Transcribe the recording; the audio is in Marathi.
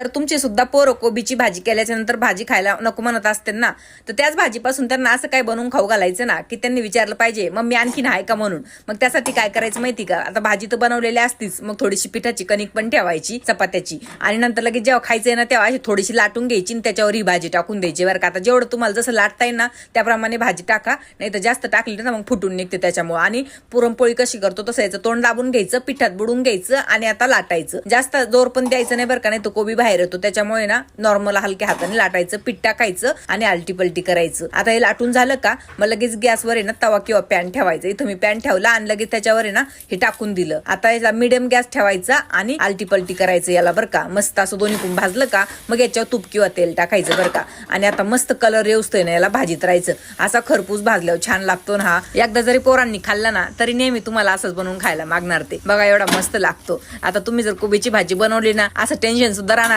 तर तुमची सुद्धा पोरं कोबीची भाजी केल्याच्यानंतर भाजी खायला नको म्हणत असते ना तर त्याच भाजीपासून त्यांना असं काय बनवून खाऊ घालायचं ना की त्यांनी विचारलं पाहिजे मग मी आणखीन आहे का म्हणून? मग त्यासाठी काय करायचं माहिती का? आता भाजी तर बनवलेली असतीच मग थोडीशी पिठाची कणिक पण ठेवायची चपात्याची. आणि नंतर लगेच जेव्हा खायचंय ना तेव्हा अशी थोडीशी लाटून घ्यायची आणि त्याच्यावर ही भाजी टाकून द्यायची. बरं का? आता जेवढं तुम्हाला जसं लाटता येईल ना त्याप्रमाणे भाजी टाका नाही तर जास्त टाकली ना मग फुटून निघते त्याच्यामुळे. आणि पुरणपोळी कशी करतो तसं याचं तोंड दाबून घ्यायचं पिठात बुडून घ्यायचं आणि आता लाटायचं. जास्त जोर पण द्यायचं नाही बरं का नाही तो कोबी बाहेर येतो. त्याच्यामुळे ना नॉर्मल हलक्या हाताने लाटायचं पीठ टाकायचं आणि आलटीपलटी करायचं. आता हे लाटून झालं का मग लगेच गॅसवर आहे ना तवा किंवा पॅन ठेवायचं. इथं मी पॅन ठेवला आणि लगेच त्याच्यावर आहे ना हे टाकून दिलं. आता याचा मिडियम गॅस ठेवायचा आणि आलटीपलटी करायचं याला बरं का. मस्त असं दोन्ही पण भाजलं का मग याच्यावर तूप किंवा तेल टाकायचं बरं का. आणि आता मस्त कलर येऊस्तोय ना याला भाजीत राहायचं. असा खरपूस भाजल्यावर छान लागतो ना हा. एकदा जरी पोरांनी खाल्ला ना तरी नेहमी तुम्हाला असंच बनवून खायला मागणार ते. बघा एवढा मस्त लागतो. आता तुम्ही जर कोबीची भाजी बनवली ना असं टेन्शन सुद्धा राहणार